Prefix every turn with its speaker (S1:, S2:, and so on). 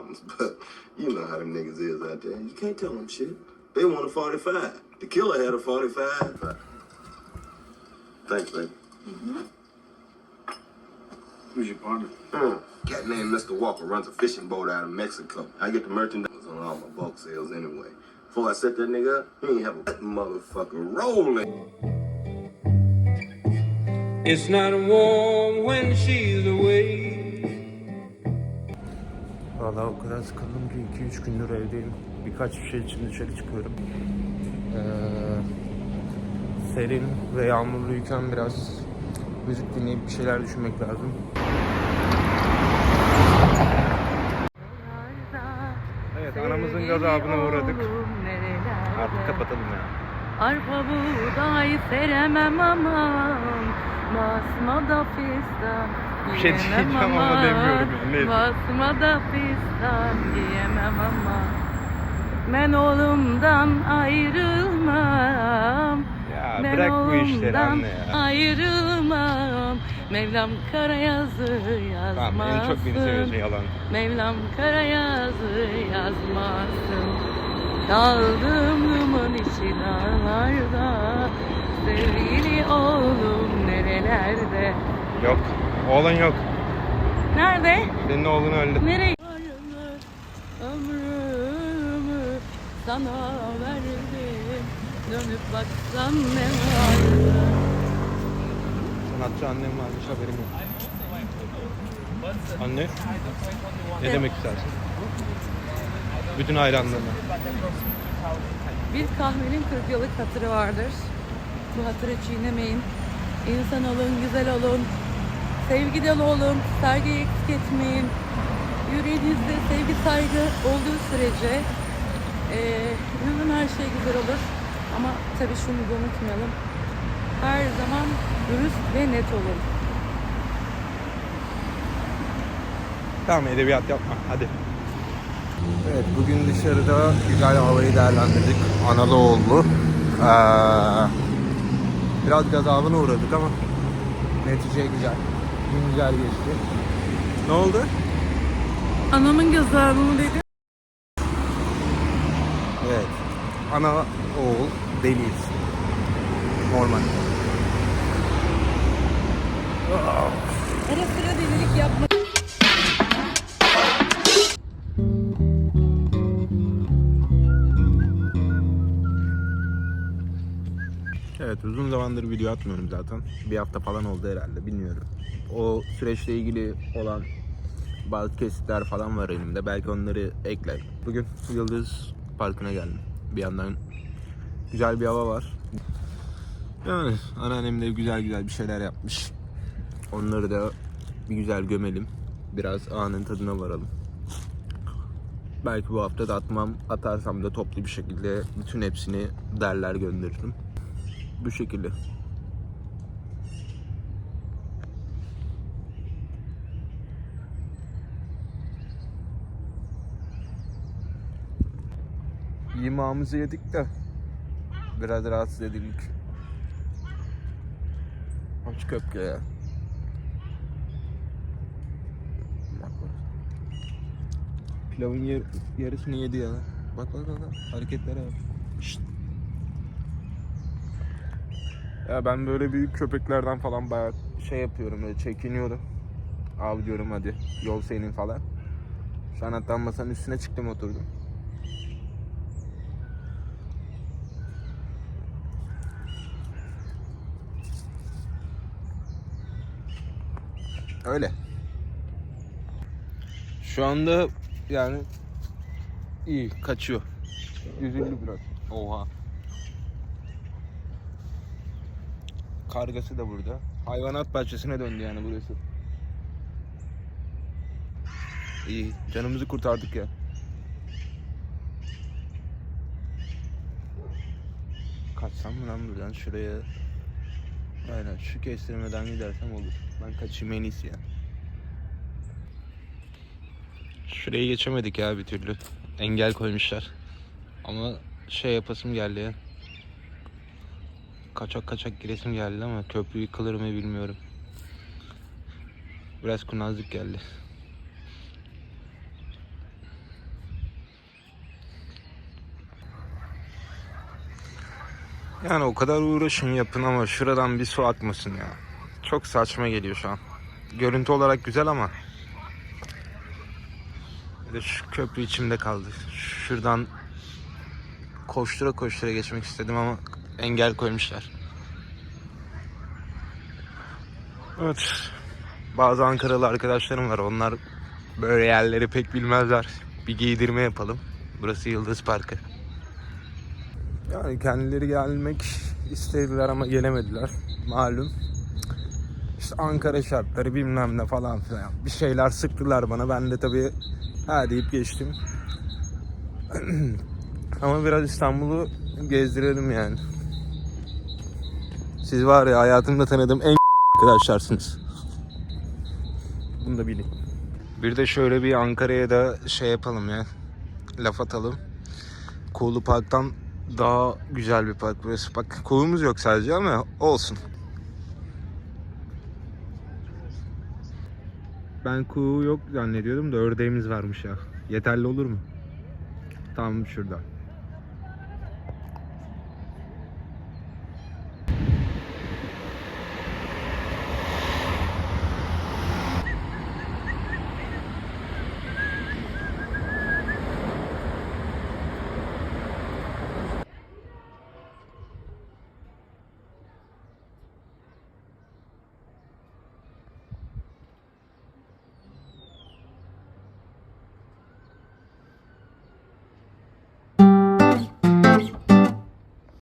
S1: family problems, but you know how them niggas is out there. You can't tell them shit. They want a 45. The killer had a 45. Thanks, baby.
S2: Who's your partner?
S1: Mm. Cat named Mr. Walker runs a fishing boat out of Mexico. I get the merchandise on all my bulk sales anyway. Before I set that nigga up, he ain't have a motherfucker rolling.
S3: It's not warm when she's away.
S4: Valla o kadar sıkıldım ki 2-3 gündür evdeyim. Birkaç bir şey için dışarı çıkıyorum. Ee, serin ve yağmurluyken biraz müzik dinleyip bir şeyler düşünmek lazım. Evet anamızın gazabına uğradık. Artık kapatalım ya.
S5: Arpa buğday seremem aman Basma da fistan
S4: Bir şey diyeceğim ama
S5: aman.
S4: demiyorum ya, neyse.
S5: Basma da fistan giyemem ama Ben oğlumdan ayrılmam
S4: Ya
S5: ben
S4: bırak bu işleri anne ya.
S5: ayrılmam Mevlam kara yazı yazmasın
S4: Tamam en çok beni seviyorsun yalan.
S5: Mevlam kara yazı yazmasın Kaldım duman için ağlarda Sevgili oğlum nerelerde
S4: Yok. Oğlan yok.
S5: Nerede?
S4: Senin oğlun öldü.
S5: Nereye? Ömrümü sana verdim Dönüp baksan ne vardı
S4: Sanatçı annem varmış haberim yok. Anne? Ne demek istersin? Bütün hayranlarına.
S5: Bir kahvenin 40 yıllık hatırı vardır. Bu hatırı çiğnemeyin. İnsan olun, güzel olun. Sevgi dolu olun. Saygıyı eksik etmeyin. Yüreğinizde sevgi, saygı olduğu sürece eee inanın her şey güzel olur. Ama tabii şunu da unutmayalım. Her zaman dürüst ve net olun.
S4: Tamam edebiyat yapma hadi. Evet bugün dışarıda güzel havayı değerlendirdik. Anadolu'lu. Ee, biraz gazabına uğradık ama netice güzel. Gün güzel geçti. Ne oldu?
S5: Anamın gazabını dedi.
S4: Evet. Ana oğul deliyiz. Normal.
S5: Ara sıra delilik yapma.
S4: Evet uzun zamandır video atmıyorum zaten. Bir hafta falan oldu herhalde bilmiyorum. O süreçle ilgili olan bazı kesitler falan var elimde. Belki onları eklerim. Bugün Yıldız Parkı'na geldim. Bir yandan güzel bir hava var. Yani anneannem de güzel güzel bir şeyler yapmış. Onları da bir güzel gömelim. Biraz anın tadına varalım. Belki bu hafta da atmam. Atarsam da toplu bir şekilde bütün hepsini derler gönderirim. Bu şekilde. Yemeğimizi yedik de biraz rahatsız edildik. Aç köpke ya. Pilavın yer, yarısını yedi ya. Bak bak. bak. Hareketlere bak. Şşt. Ya ben böyle büyük köpeklerden falan bayağı şey yapıyorum böyle çekiniyorum. Abi diyorum hadi yol senin falan. Şu an hatta masanın üstüne çıktım oturdum. Öyle. Şu anda yani iyi kaçıyor. Üzüldü biraz. Oha. Kargası da burada. Hayvanat bahçesine döndü yani burası. İyi. Canımızı kurtardık ya. Kaçsam mı lan buradan şuraya? Aynen şu kestirmeden gidersem olur. Ben kaçayım en iyisi ya. Şurayı geçemedik ya bir türlü. Engel koymuşlar. Ama şey yapasım geldi ya kaçak kaçak giresim geldi ama köprü yıkılır mı bilmiyorum. Biraz kurnazlık geldi. Yani o kadar uğraşın yapın ama şuradan bir su akmasın ya. Çok saçma geliyor şu an. Görüntü olarak güzel ama. Böyle şu köprü içimde kaldı. Şuradan koştura koştura geçmek istedim ama engel koymuşlar. Evet. Bazı Ankaralı arkadaşlarım var. Onlar böyle yerleri pek bilmezler. Bir giydirme yapalım. Burası Yıldız Parkı. Yani kendileri gelmek istediler ama gelemediler. Malum. İşte Ankara şartları bilmem ne falan filan. Bir şeyler sıktılar bana. Ben de tabii ha deyip geçtim. ama biraz İstanbul'u gezdirelim yani. Siz var ya hayatımda tanıdığım en arkadaşlarsınız. Bunu da bilin. Bir de şöyle bir Ankara'ya da şey yapalım ya. Laf atalım. Kuğulu Park'tan daha güzel bir park burası. Bak kuğumuz yok sadece ama olsun. Ben kuğu yok zannediyordum da ördeğimiz varmış ya. Yeterli olur mu? Tam şurada.